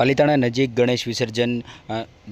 પાલિતાણા નજીક ગણેશ વિસર્જન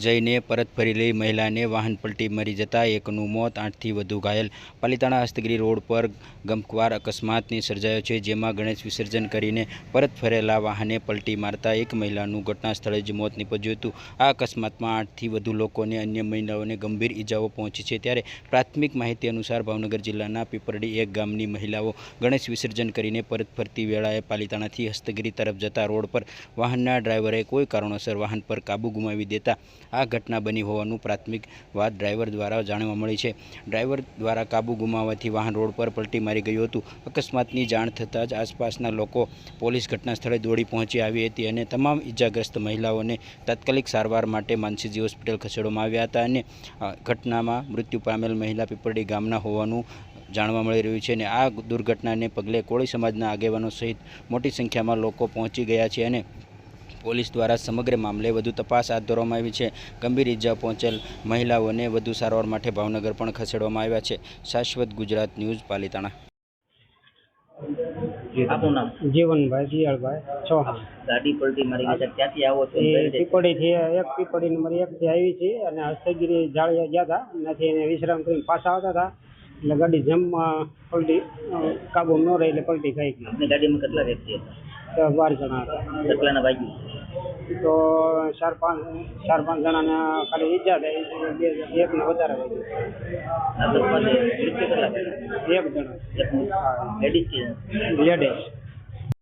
જઈને પરત ફરેલી મહિલાને વાહન પલટી મરી જતા એકનું મોત આઠથી વધુ ઘાયલ. પાલિતાણા હસ્તગીરી રોડ પર ગમકવાર અકસ્માતની સર્જાયો છે, જેમાં ગણેશ વિસર્જન કરીને પરત ફરેલા વાહને પલટી મારતા એક મહિલાનું ઘટના સ્થળે જ મોત નીપજ્યું હતું. આ અકસ્માતમાં આઠથી વધુ લોકોને અન્ય મહિલાઓને ગંભીર ઈજાઓ પહોંચી છે. ત્યારે પ્રાથમિક માહિતી અનુસાર ભાવનગર જિલ્લાના પીપરડી એક ગામની મહિલાઓ ગણેશ વિસર્જન કરીને પરત ફરતી વેળાએ પાલિતાણાથી હસ્તગીરી તરફ જતા રોડ પર વાહનના ડ્રાઈવરે કોઈ કારણોસર વાહન પર કાબુ ગુમાવી દેતા આ ઘટના બની હોવાનું પ્રાથમિક વાત ડ્રાઈવર દ્વારા જાણવા મળી છે. ડ્રાઈવર દ્વારા કાબુ ગુમાવવાથી વાહન રોડ પર પલટી મારી ગયું હતું. અકસ્માતની જાણ થતાં જ આસપાસના લોકો પોલીસ ઘટના સ્થળે દોડી પહોંચી આવી હતી અને તમામ ઈજાગ્રસ્ત મહિલાઓને તાત્કાલિક સારવાર માટે માનસીજી હોસ્પિટલ ખસેડવામાં આવ્યા હતા અને ઘટનામાં મૃત્યુ પામેલ મહિલા પીપરડી ગામના હોવાનું જાણવા મળી રહ્યું છે અને આ દુર્ઘટનાને પગલે કોળી સમાજના આગેવાનો સહિત મોટી સંખ્યામાં લોકો પહોંચી ગયા છે અને પોલીસ દ્વારા સમગ્ર મામલે વધુ તપાસ હાથ ધરવામાં આવી છે. ગંભીર ઇજા પહોંચેલ મહિલાઓને વધુ સારવાર માટે ભાવનગર પણ ખસેડવામાં આવ્યા છે. શાશ્વત ગુજરાત ન્યૂઝ પાલિતાણા. જીવનભાઈ દિયાળભાઈ ચૌહાણ. ગાડી પલટી મારી ક્યાંથી આવો છો? એક પીપળી નંબર એક આવી છે અને હસ્તગીરી જાળિયા ગયા હતા. ત્યાંથી એને વિશ્રામ કરીને પાછા આવતા હતા. એટલે ગાડી જમમાં પલટી કાબુ ન રહી એટલે પલટી ખાઈ ગઈ. ગાડીમાં કેટલા વ્યક્તિ હતા? બાર જણા હતા. કેટલાના વાગ્યું તો ચાર પાંચ ચાર પાંચ જણાને ખાલી ઈજા થાય બે એકને વધારે હોય? એક જણા. Ladies ladies